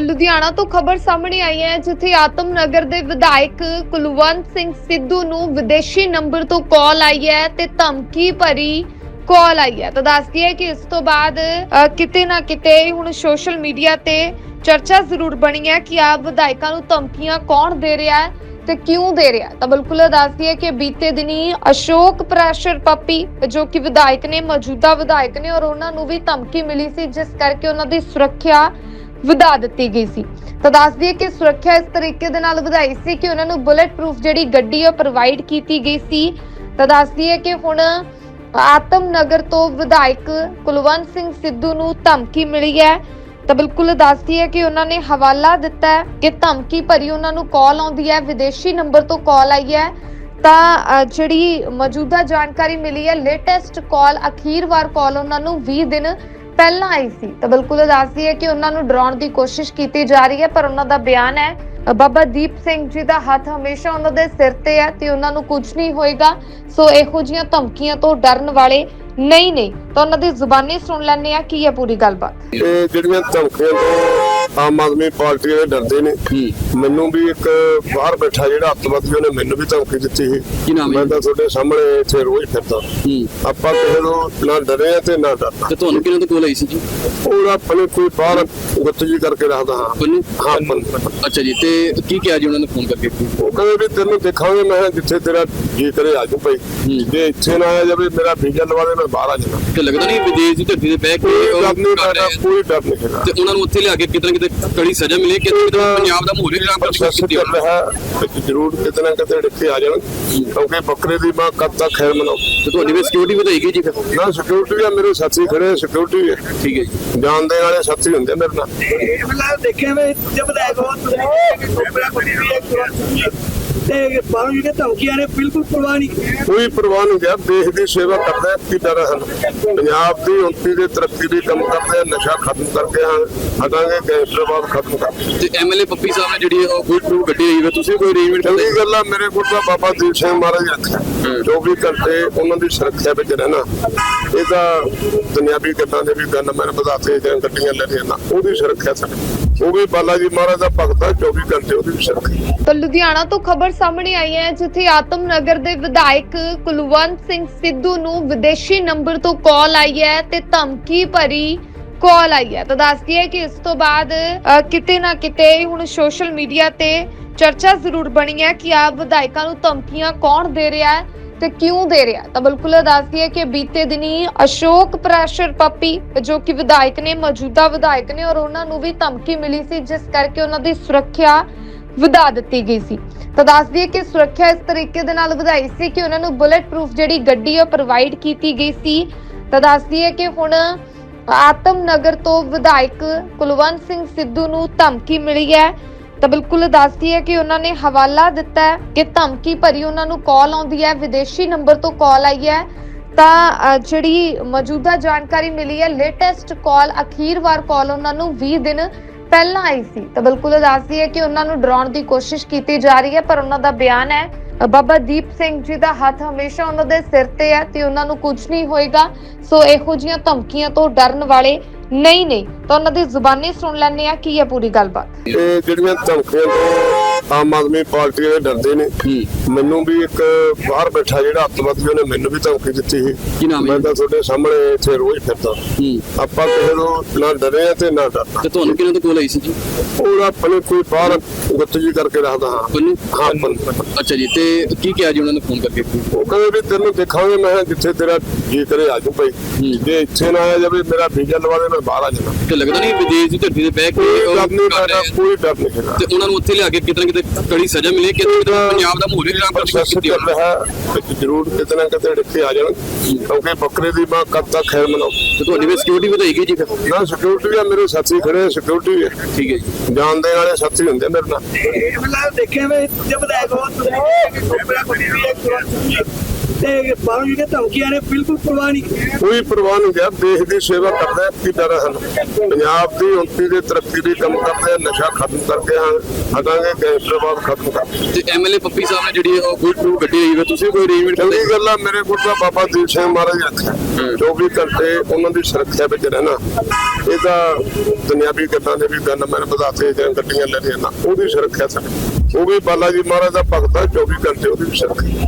ਲੁਧਿਆਣਾ ਤੋਂ ਖਬਰ ਸਾਹਮਣੇ ਆਈ ਹੈ ਜਿੱਥੇ ਆਤਮ ਨਗਰ ਦੇ ਵਿਧਾਇਕ ਕੁਲਵੰਤ ਸਿੰਘ ਸਿੱਧੂ ਨੂੰ ਵਿਦੇਸ਼ੀ ਨੰਬਰ ਤੋਂ ਕਾਲ ਆਈ ਹੈ ਤੇ ਧਮਕੀ ਭਰੀ ਕਾਲ ਆਈ ਹੈ ਤਾਂ ਦੱਸਦੀ ਹੈ ਕਿ ਇਸ ਤੋਂ ਬਾਅਦ ਅ, ਕਿਤੇ ਨਾ ਕਿਤੇ ਹੁਣ ਸੋਸ਼ਲ ਮੀਡੀਆ ਤੇ ਚਰਚਾ ਜ਼ਰੂਰ ਬਣੀ ਹੈ ਕਿ ਆ ਵਿਧਾਇਕਾਂ ਨੂੰ ਧਮਕੀਆਂ ਕੌਣ ਦੇ ਰਿਹਾ ਹੈ ਤੇ ਕਿਉਂ ਦੇ ਰਿਹਾ ਹੈ? ਤਾਂ ਬਿਲਕੁਲ ਦੱਸਦੀ ਹੈ ਕਿ ਬੀਤੇ ਦਿਨੀ ਅਸ਼ੋਕ ਪ੍ਰੈਸ਼ਰ ਪੱਪੀ ਜੋ ਕਿ ਵਿਧਾਇਕ ਨੇ ਮੌਜੂਦਾ ਵਿਧਾਇਕ ਨੇ ਔਰ ਉਹਨਾਂ ਨੂੰ ਵੀ ਧਮਕੀ ਮਿਲੀ ਸੀ ਜਿਸ ਕਰਕੇ ਉਹਨਾਂ ਦੀ ਸੁਰੱਖਿਆ ਵਧਾ ਦਿੱਤੀ ਗਈ ਸੀ। ਤਾਂ ਦੱਸ ਦਈਏ ਕਿ ਸੁਰੱਖਿਆ ਇਸ ਤਰੀਕੇ ਦੇ ਨਾਲ ਵਧਾਈ ਸੀ ਕਿ ਉਹਨਾਂ ਨੂੰ ਬੁਲੇਟ ਪ੍ਰੂਫ ਜਿਹੜੀ ਗੱਡੀ ਉਹ ਪ੍ਰੋਵਾਈਡ ਕੀਤੀ ਗਈ ਸੀ। ਤਾਂ ਦੱਸ ਦਈਏ ਕਿ ਹੁਣ ਆਤਮ ਨਗਰ ਤੋਂ ਵਿਧਾਇਕ ਕੁਲਵੰਤ ਸਿੰਘ ਸਿੱਧੂ ਨੂੰ ਧਮਕੀ ਮਿਲੀ ਹੈ। ਤਾਂ ਬਿਲਕੁਲ ਦੱਸਦੀ ਹੈ ਕਿ ਉਹਨਾਂ ਨੇ ਹਵਾਲਾ ਦਿੱਤਾ ਹੈ ਕਿ ਧਮਕੀ ਭਰੀ ਉਹਨਾਂ ਨੂੰ ਕਾਲ ਆਉਂਦੀ ਹੈ ਵਿਦੇਸ਼ੀ ਨੰਬਰ ਤੋਂ ਕਾਲ ਆਈ ਹੈ। ਤਾਂ ਅ, ਜਿਹੜੀ ਮੌਜੂਦਾ ਜਾਣਕਾਰੀ ਮਿਲੀ ਹੈ ਲੇਟੈਸਟ ਕਾਲ ਅਖੀਰ ਵਾਰ ਕਾਲ ਉਹਨਾਂ ਨੂੰ 20 ਦਿਨ ਪਹਿਲਾਂ ਆਈ ਸੀ। ਤਾਂ ਬਿਲਕੁਲ ਦੱਸਦੀ ਹੈ ਕਿ ਉਹਨਾਂ ਨੂੰ ਡਰਾਉਣ ਦੀ ਕੋਸ਼ਿਸ਼ ਕੀਤੀ ਜਾ ਰਹੀ ਹੈ, ਪਰ ਉਹਨਾਂ ਦਾ ਬਿਆਨ ਹੈ ਬਾਬਾ ਦੀਪ ਸਿੰਘ ਜੀ ਦਾ ਹੱਥ ਹਮੇਸ਼ਾ ਉਹਨਾਂ ਦੇ ਸਿਰ ਤੇ ਹੈ ਤੇ ਉਹਨਾਂ ਨੂੰ ਕੁਝ ਨਹੀਂ ਹੋਏਗਾ। ਸੋ ਇਹੋ ਜੀਆਂ ਧਮਕੀਆਂ ਤੋਂ ਡਰਨ ਵਾਲੇ ਨਹੀਂ ਨਹੀਂ ਤਾਂ ਉਹਨਾਂ ਦੀ ਜ਼ੁਬਾਨੀ ਸੁਣ ਲੈਂਦੇ ਆ ਕੀ ਹੈ ਪੂਰੀ ਗੱਲਬਾਤ। ਇਹ ਜਿਹੜੀਆਂ ਧਮਕੀਆਂ ਤੋਂ ਆਮ ਆਦਮੀ ਪਾਰਟੀ ਦੇ ਡਰਦੇ ਨੇ। ਮੈਨੂੰ ਵੀ ਇੱਕ ਬਾਹਰ ਬੈਠਾ ਜਿਹੜਾ ਅੱਤਵਾਦੀ ਉਹਨੇ ਮੈਨੂੰ ਵੀ ਧਮਕੀ ਦਿੱਤੀ ਸੀ? ਮੈਂ ਤਾਂ ਤੁਹਾਡੇ ਸਾਹਮਣੇ ਇੱਥੇ ਰੋਜ਼ ਫਿਰਦਾ। ਆਪਾਂ ਕਿਸੇ ਨੂੰ ਨਾ ਡਰੇ ਤੇ ਨਾ ਡਰਨਾ। ਤੇ ਤੁਹਾਨੂੰ ਕਿਹਨਾਂ ਤੋਂ ਕੋਲ ਆਈ ਸੀ ਜੀ? ਉਹ ਆਪਣੇ ਕੋਈ ਬਾਹਰ ਗੁੱਤ ਜੀ ਕਰਕੇ ਰੱਖਦਾ ਹਾਂ। ਪੰਨੂ ਹਾਂ। ਅੱਛਾ ਜੀ ਤੇ ਕੀ ਕਿਹਾ ਜੀ ਉਹਨਾਂ ਨੇ ਫੋਨ ਕਰਕੇ? ਉਹ ਕਹਿੰਦੇ ਵੀ ਤੈਨੂੰ ਦੇਖਾਂਗੇ ਮੈਂ ਜਿੱਥੇ ਤੇਰਾ ਜੀ ਕਰੇ ਆ ਜਾਊ ਭਾਈ। ਜੇ ਇੱਥੇ ਨਾ ਆਇਆ ਜਾਵੇ ਮੇਰਾ ਵੀਜ਼ਾ ਲਵਾ ਦੇ ਮੈਂ ਬਾਹਰ ਆ ਜਾਣਾ। ਤੇ ਲੱਗਦਾ ਨਹੀਂ ਵਿਦੇਸ਼ ਦੀ ਧਰਤੀ ਤੇ ਬਹਿ ਕੇ ਕੋਈ ਉਹ ਡਰ ਨਹੀਂ। ਕੋਈ ਡਰ ਨਹੀਂ ਤੇ ਉਹਨਾਂ ਨੂੰ ਉੱਥੇ ਲਿਆ ਕੇ ਕਿਤੇ ਤੇ ਕੜੀ ਸਜ਼ਾ ਮਿਲੇ ਕਿ ਪੰਜਾਬ ਦਾ ਮੋਹਰੇ ਜਿਹੜਾ ਪ੍ਰਸ਼ਾਸਨ ਕੀਤੀ ਹੈ। ਜ਼ਰੂਰ ਕਿਤੇ ਨਾ ਕਿਤੇ ਡਿੱਕੇ ਆ ਜਾਣ ਕਿਉਂਕਿ ਬੱਕਰੇ ਦੀ ਮਾਂ ਕਦ ਤੱਕ ਖੈਰ ਮਨਾਓ। ਤੇ ਤੁਹਾਡੀ ਵੀ ਸਿਕਿਉਰਿਟੀ ਵਧਾਈ ਗਈ ਜੀ ਫਿਰ? ਨਾ ਸਿਕਿਉਰਿਟੀ ਆ ਮੇਰੇ ਸਾਥੀ ਖੜੇ ਸਿਕਿਉਰਿਟੀ ਹੈ ਠੀਕ ਹੈ ਜੀ। ਜਾਣਦੇ ਵਾਲੇ ਸਾਥੀ ਹੁੰਦੇ ਮੇਰੇ ਨਾਲ। ਦੇਖਿਆ ਮੈਂ ਜਬ ਦੇਖੋ ਤੁਸੀਂ ਕੋਪਰਾ ਕੋਈ ਵੀ ਹੈ ਤੇ ਬਾਹਰੋਂ ਜਿਹੜੇ ਧਮਕੀਆਂ ਨੇ ਬਿਲਕੁਲ ਪਰਵਾਹ ਨਹੀਂ। ਕੋਈ ਪਰਵਾਹ ਨਹੀਂ ਗਿਆ ਦੇਸ਼ ਦੀ ਸੇਵਾ ਕਰਦਾ ਕੀ ਡਰ ਹੈ ਸਾਨੂੰ? ਪੰਜਾਬ ਦੀ ਉੱਨਤੀ ਦੇ ਤਰੱਕੀ ਦੀ ਕੰਮ ਕਰਦੇ ਨਸ਼ਾ ਖਤਮ ਕਰਕੇ ਹਾਂ ਹਟਾਂਗੇ ਗੈਂਗਸਟਰਵਾਦ ਖਤਮ ਕਰ। ਤੇ ਐਮਐਲਏ ਪੱਪੀ ਸਾਹਿਬ ਨੇ ਜਿਹੜੀ ਉਹ ਗੁੱਡ ਟੂ ਗੱਡੀ ਆਈ ਹੈ ਤੁਸੀਂ ਕੋਈ ਅਰੇਂਜਮੈਂਟ ਚੰਗੀ ਗੱਲ ਆ ਮੇਰੇ ਕੋਲ ਤਾਂ ਬਾਬਾ ਦੀਪ ਸਿੰਘ ਮਹਾਰਾਜ ਰੱਖਿਆ। 24 ਘੰਟੇ ਉਹਨਾਂ ਦੀ ਸੁਰੱਖਿਆ ਵਿੱਚ ਰਹਿਣਾ। ਇਹ ਤਾਂ ਦੁਨਿਆਵੀ ਗੱਲਾਂ ਦੇ ਵੀ ਗੱਲ ਮੈਨੇ ਬਤਾਤੇ ਜਾਂ ਗੱਡੀਆਂ ਲੈ ਨਾ ਉਹਦੀ ਸੁਰੱਖਿਆ ਸਾਡੀ। ਉਹ ਵੀ ਬਾਲਾ ਮਹਾਰਾਜ ਦਾ ਭਗਤ ਆ 24 ਘੰਟੇ ਉਹਦੀ ਵੀ ਸੁਰੱਖਿਆ। ਤਾਂ ਲੁਧਿਆਣਾ ਤੋਂ ਖਬਰ ਸਾਹਮਣੇ ਆਈ ਹੈ ਜਿੱਥੇ ਆਤਮ ਨਗਰ ਦੇ ਵਿਧਾਇਕ ਕੁਲਵੰਤ ਸਿੰਘ ਸਿੱਧੂ ਨੂੰ ਵਿਦੇਸ਼ੀ ਨੰਬਰ ਤੋਂ ਕਾਲ ਆਈ ਹੈ ਤੇ ਧਮਕੀ ਭਰੀ ਕਾਲ ਆਈ ਹੈ। ਤਾਂ ਦੱਸਦੀ ਹੈ ਕਿ ਇਸ ਤੋਂ ਬਾਅਦ ਅ, ਕਿਤੇ ਨਾ ਕਿਤੇ ਹੁਣ ਸੋਸ਼ਲ ਮੀਡੀਆ ਤੇ ਚਰਚਾ ਜ਼ਰੂਰ ਬਣੀ ਹੈ ਕਿ ਆ ਵਿਧਾਇਕਾਂ ਨੂੰ ਧਮਕੀਆਂ ਕੌਣ ਦੇ ਰਿਹਾ ਹੈ। ਤੇ ਕਿਉਂ ਦੇ ਰਿਹਾ? ਹੈ? ਤਾਂ ਬਿਲਕੁਲ ਦੱਸਦੀ ਹੈ ਕਿ ਬੀਤੇ ਦਿਨੀ ਅਸ਼ੋਕ ਪ੍ਰੈਸ਼ਰ ਪੱਪੀ, ਜੋ ਕਿ ਵਿਧਾਇਕ ਨੇ, ਮੌਜੂਦਾ ਵਿਧਾਇਕ ਨੇ, ਔਰ ਉਹਨਾਂ ਨੂੰ ਵੀ ਧਮਕੀ ਮਿਲੀ ਸੀ, ਜਿਸ ਕਰਕੇ ਉਹਨਾਂ ਦੀ ਸੁਰੱਖਿਆ ਵਧਾ ਦਿੱਤੀ ਗਈ ਸੀ। ਤਾਂ ਦੱਸ ਦਈਏ ਕਿ ਸੁਰੱਖਿਆ ਇਸ ਤਰੀਕੇ ਦੇ ਨਾਲ ਵਧਾਈ ਸੀ ਕਿ ਉਹਨਾਂ ਨੂੰ ਬੁਲੇਟ ਪ੍ਰੂਫ ਜਿਹੜੀ ਗੱਡੀ ਉਹ ਪ੍ਰੋਵਾਈਡ ਕੀਤੀ ਗਈ ਸੀ। ਤਾਂ ਦੱਸਦੀ ਦਈਏ ਕਿ ਹੁਣ ਆਤਮ ਨਗਰ ਤੋਂ ਵਿਧਾਇਕ ਕੁਲਵੰਤ ਸਿੰਘ ਸਿੱਧੂ ਨੂੰ ਧਮਕੀ ਮਿਲੀ ਹੈ। ਤਾਂ ਬਿਲਕੁਲ ਦੱਸਦੀ ਹੈ ਕਿ ਉਹਨਾਂ ਨੇ ਹਵਾਲਾ ਦਿੱਤਾ ਹੈ ਕਿ ਧਮਕੀ ਭਰੀ ਉਹਨਾਂ ਨੂੰ ਕਾਲ ਆਉਂਦੀ ਹੈ, ਵਿਦੇਸ਼ੀ ਨੰਬਰ ਤੋਂ ਕਾਲ ਆਈ ਹੈ। ਤਾਂ ਜਿਹੜੀ ਮੌਜੂਦਾ ਜਾਣਕਾਰੀ ਮਿਲੀ ਹੈ ਲੇਟੈਸਟ ਕਾਲ ਅਖੀਰ ਕਾਲ ਉਹਨਾਂ ਨੂੰ 20 ਦਿਨ ਪਹਿਲਾਂ ਆਈ ਸੀ। ਤਾਂ ਬਿਲਕੁਲ ਦੱਸਦੀ ਹੈ ਕਿ ਉਹਨਾਂ ਨੂੰ ਡਰਾਉਣ ਦੀ ਕੋਸ਼ਿਸ਼ ਕੀਤੀ ਜਾ ਰਹੀ ਹੈ, ਪਰ ਉਹਨਾਂ ਦਾ ਬਿਆਨ ਹੈ, ਬਾਬਾ ਦੀਪ ਸਿੰਘ ਜੀ ਦਾ ਹੱਥ ਹਮੇਸ਼ਾ ਉਹਨਾਂ ਦੇ ਸਿਰ ਤੇ ਹੈ ਤੇ ਉਹਨਾਂ ਨੂੰ ਕੁਝ ਨਹੀਂ ਹੋਏਗਾ। ਸੋ ਇਹੋ ਜੀਆਂ ਧਮਕੀਆਂ ਤੋਂ ਡਰਨ ਵਾਲੇ ਨਹੀਂ ਨਹੀਂ, ਤਾਂ ਉਹਨਾਂ ਦੀ ਜ਼ੁਬਾਨੀ ਸੁਣ ਲੈਂਦੇ ਆ ਕੀ ਹੈ ਪੂਰੀ ਗੱਲਬਾਤ? ਇਹ ਜਿਹੜੀਆਂ ਧਮਕੀਆਂ ਆਮ ਆਦਮੀ ਪਾਰਟੀ ਦੇ ਡਰਦੇ ਨੇ। ਮੈਨੂੰ ਵੀ ਇੱਕ ਬਾਹਰ ਬੈਠਾ ਜਿਹੜਾ ਅੱਤਵਾਦੀ ਉਹਨੇ ਮੈਨੂੰ ਵੀ ਧਮਕੀ ਦਿੱਤੀ ਸੀ? ਮੈਂ ਤਾਂ ਤੁਹਾਡੇ ਸਾਹਮਣੇ ਇੱਥੇ ਰੋਜ਼ ਫਿਰਦਾ। ਆਪਾਂ ਕਿਸੇ ਨੂੰ ਨਾ ਡਰੇ ਆ ਤੇ ਨਾ ਡਰਨਾ। ਤੇ ਤੁਹਾਨੂੰ ਕਿਹਨਾਂ ਤੋਂ ਕੋਲ ਆਈ ਸੀ ਜੀ? ਉਹ ਆਪਣੇ ਕੋਈ ਬਾਹਰ ਗੁੱਤ ਜੀ ਕਰਕੇ ਰੱਖਦਾ ਹਾਂ। ਹਾਂ। ਅੱਛਾ ਜੀ ਤੇ ਕੀ ਕਿਹਾ ਜੀ ਉਹਨਾਂ ਨੇ ਫੋਨ ਕਰਕੇ? ਉਹ ਕਹਿੰਦੇ ਵੀ ਤੈਨੂੰ ਦੇਖਾਂਗੇ ਮੈਂ ਜਿੱਥੇ ਤੇਰਾ ਜੀ ਕਰੇ ਆ ਜਾਊ ਭਾਈ। ਜੇ ਇੱਥੇ ਨਾ ਆਇਆ ਜਾਵੇ ਮੇਰਾ ਵੀਜ਼ਾ ਲਵਾ ਦੇ ਮੈਂ ਬਾਹਰ ਆ ਜਾਣਾ। ਤੇ ਲੱਗਦਾ ਨਹੀਂ ਵਿਦੇਸ਼ ਦੀ ਧਰਤੀ ਤੇ ਬਹਿ ਕੇ ਕੋਈ ਉਹ ਡਰ ਨਹੀਂ। ਕੋਈ ਡਰ ਨਹੀਂ ਹੈਗਾ। ਤੇ ਉਹਨਾਂ ਨੂੰ ਉੱਥੇ ਲਿਆ ਕੇ ਕਿਤੇ ਨਾ ਕਿਤੇ ਕੜੀ ਸਜ਼ਾ ਮਿਲੇ ਕਿ ਪੰਜਾਬ ਦਾ ਮੋਹਰੀ ਰਾਮ ਕੀਤੀ ਹੋਣਾ। ਜ਼ਰੂਰ ਕਿਤੇ ਨਾ ਕਿਤੇ ਡਿੱਕੇ ਆ ਜਾਣ ਕਿਉਂਕਿ ਬੱਕਰੇ ਦੀ ਮਾਂ ਕਦ ਤੱਕ ਖੈਰ ਮਨਾਓ? ਤੇ ਤੁਹਾਡੀ ਵੀ ਸਿਕਿਉਰਿਟੀ ਵਧਾਏਗੀ ਜੀ ਨਾ ਸਿਕਿਉਰਿਟੀ ਵੀ ਮੇਰੇ ਸਾਥੀ ਖੜੇ ਸਿਕਿਉਰਿਟੀ ਵੀ ਠੀਕ ਹੈ ਜੀ। ਵਾਲੇ ਸਾਥੀ ਹੁੰਦੇ ਮੇਰੇ ਨਾਲ। ਇਹ ਮਤਲਬ ਦੇਖਿਆ ਵੇ ਜਬ ਦੇਖੋ ਤੁਸੀਂ ਕੋਈ ਵੀ ਇੱਕ ਤੇ ਬਾਹਰੋਂ ਜਿਹੜੀਆਂ ਧਮਕੀਆਂ ਨੇ ਬਿਲਕੁਲ ਪਰਵਾਹ ਨਹੀਂ। ਕੋਈ ਪਰਵਾਹ ਨਹੀਂ ਗਿਆ। ਦੇਸ਼ ਦੀ ਸੇਵਾ ਕਰਦੇ ਆ ਕੀ ਡਰ ਹਨ ਪੰਜਾਬ ਦੀ ਉੱਨਤੀ ਦੀ ਤਰੱਕੀ ਦੀ ਕੰਮ ਕਰਦੇ ਆ ਨਸ਼ਾ ਖਤਮ ਕਰਕੇ ਹਾਂ ਹਟਾਂਗੇ ਗੈਂਗਸਟਰਵਾਦ ਖਤਮ ਕਰਾਂਗੇ ਤੇ ਐਮਐਲਏ ਪੱਪੀ ਸਾਹਿਬ ਨੇ ਜਿਹੜੀ ਉਹ ਕੋਈ ਟੂ ਗੱਡੀ ਆਈ ਵੇ ਤੁਸੀਂ ਕੋਈ ਅਰੇਂਜਮੈਂਟ ਚੰਗੀ ਗੱਲ ਆ ਮੇਰੇ ਕੋਲ ਤਾਂ ਬਾਬਾ ਦੀਪ ਸਿੰਘ ਮਹਾਰਾਜ ਇੱਥੇ 24 ਘੰਟੇ ਉਹਨਾਂ ਦੀ ਸੁਰੱਖਿਆ ਵਿੱਚ ਰਹਿਣਾ। ਇਹ ਤਾਂ ਦੁਨਿਆਵੀ ਗੱਲਾਂ ਦੇ ਵੀ ਗੱਲ ਮੈਂ ਵਧਾਤੇ ਜਾਂ ਗੱਡੀਆਂ ਲੈ ਨਾ ਉਹਦੀ ਸੁਰੱਖਿਆ ਸਾਡੀ। ਉਹ ਵੀ ਬਾਲਾ ਜੀ ਮਹਾਰਾਜ ਦਾ ਭਗਤ ਆ 24 ਘੰਟੇ ਉਹਦੀ ਸੁਰੱਖਿਆ।